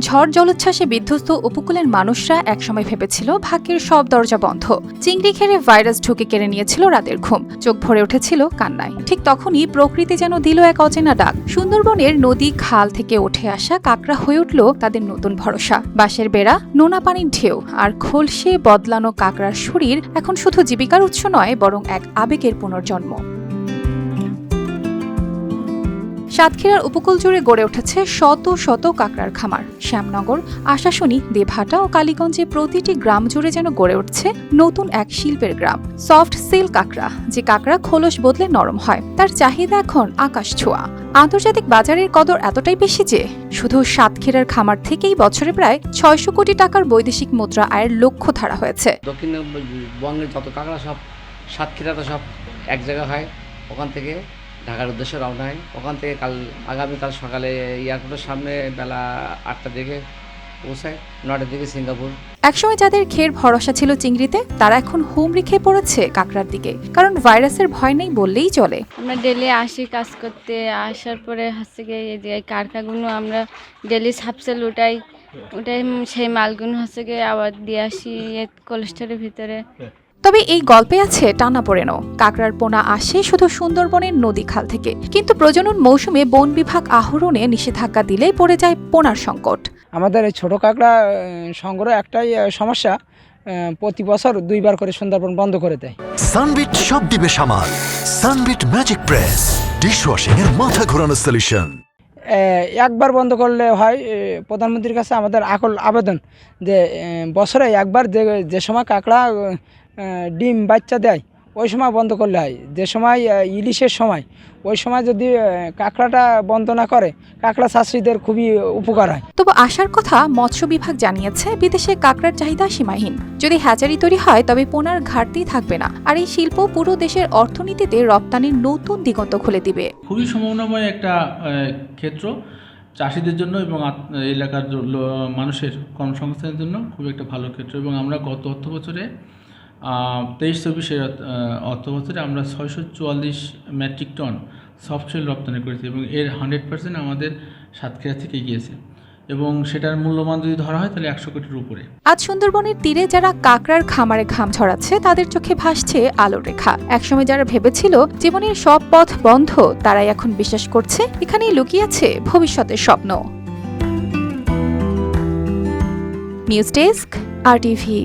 ঝড় জলোচ্ছ্বাসে বিধ্বস্ত উপকূলের মানুষরা একসময় ভেবেছিল ভাগ্যের সব দরজা বন্ধ। চিংড়ি খেরে ভাইরাস ঢুকে কেড়ে নিয়েছিল রাতের ঘুম। চোখ ভরে উঠেছিল কান্নায়। ঠিক তখনই প্রকৃতি যেন দিল এক অচেনা ডাক। সুন্দরবনের নদী খাল থেকে উঠে আসা কাকড়া হয়ে উঠল তাদের নতুন ভরসা। বাঁশের বেড়া, নোনা পানির ঢেউ আর খোলসে বদলানো কাকড়ার শরীর এখন শুধু জীবিকার উৎস নয়, বরং এক আবেগের পুনর্জন্ম। সাতক্ষীরার উপকূল জুড়ে গড়ে উঠেছে শত শত কাঁকড়ার খামার। শ্যামনগর, আশাশুনি, দেভাটা ও কালীগঞ্জে প্রতিটি গ্রাম জুড়ে যেন গড়ে উঠছে নতুন এক শিল্পের গ্রাম, সফট সিল কাঁকড়া, যে কাঁকড়া খোলস বদলে নরম হয়, তার চাহিদা এখন আকাশ ছোঁয়া। আন্তর্জাতিক বাজারের কদর এতটাই বেশি যে, শুধু সাতক্ষীরার খামার থেকেই বছরে প্রায় ছয়শো কোটি টাকার বৈদেশিক মুদ্রা আয়ের লক্ষ্য ধারা হয়েছে দক্ষিণবঙ্গের যত কাঁকড়া সব, সাতক্ষীরাতে সব এক জায়গা হয়, ওখান থেকে ঢাকার উদ্দেশ্যে রওনা হয় ওখান থেকে কাল আগামীকাল সকালে এয়ারপোর্টের সামনে বেলা আটটার দিকে পৌঁছায় নটার দিকে সিঙ্গাপুর। একসময় যাদের খের ভরসা ছিল চিংড়িতে তারা এখন হুমড়ি খেয়ে পড়েছে কাকড়ার দিকে। কারণ ভাইরাসের ভয় নেই বললেই চলে। আমরা ডেলি আসি কাজ করতে আসার পরে হচ্ছে গিয়ে এই যে কারখাগুলো আমরা ডেলি সাপসেল উঠাই উঠাই সেই মালগুলো হচ্ছে গিয়ে আবার দিয়ে আসি কোলেস্টোরের ভিতরে। তবে এই গল্পে আছে টানা পড়েনো কাকড়ার পোনা আসে শুধু সুন্দরবনের নদী খাল থেকে। কিন্তু প্রজনন মৌসুমে বন বিভাগ আহরণে নিষেধাজ্ঞা দিলেই পড়ে যায় পোনার সংকট। আমাদের এই ছোটো কাঁকড়া সংগ্রহ একটাই সমস্যা প্রতি বছর দুইবার করে সুন্দরবন বন্ধ করে দেয়। সানবিট সব দিবে সামাল। সানবিট ম্যাজিক প্রেস ডিশওয়াশিং এর মাথা ঘোরানো সলিউশন একবার বন্ধ করলে হয় প্রধানমন্ত্রীর কাছে আমাদের আকল আবেদন যে বছরে একবার যে যে সময় কাঁকড়া ডিম বাচ্চা দেয় ওই সময় বন্ধ করলে হয়। যে সময় ইলিশের সময় ওই সময় যদি কাঁকড়াটা বন্ধ না করে কাঁকড়া চাষিদের খুবই উপকার হয়। তবু আসার কথা মৎস্য বিভাগ জানিয়েছে বিদেশে কাঁকড়ার চাহিদা সীমাহীন। যদি হ্যাচারি তৈরি হয় তবে পোনার ঘাটতি থাকবে না। আর এই শিল্প পুরো দেশের অর্থনীতিতে রপ্তানির নতুন দিগন্ত খুলে দিবে। খুবই সম্ভাবনাময় একটা ক্ষেত্র চাষিদের জন্য এবং এলাকার মানুষের কর্মসংস্থানের জন্য খুব একটা ভালো ক্ষেত্র। এবং আমরা গত অর্থ বছরে তেইশ চব্বিশের অর্থ বছরে আমরা ছয়শো চুয়াল্লিশ মেট্রিক টন সফটওয়্যার রপ্তানি করেছি এবং এর হান্ড্রেড পার্সেন্ট আমাদের সাতক্ষীরা থেকে গিয়েছে। এবং সেটার মূল্যমান যদি ধরা হয়, তাহলে একশো কোটির উপরে। আজ সুন্দরবনের তীরে যারা কাকড়ার খামারে ঘাম ছড়াচ্ছে, তাদের চোখে ভাসছে আলোর রেখা। একসময় যারা ভেবেছিল জীবনের সব পথ বন্ধ, তারাই এখন বিশ্বাস করছে, এখানেই লুকিয়ে আছে ভবিষ্যতের স্বপ্ন। নিউজ ডেস্ক, আর টিভি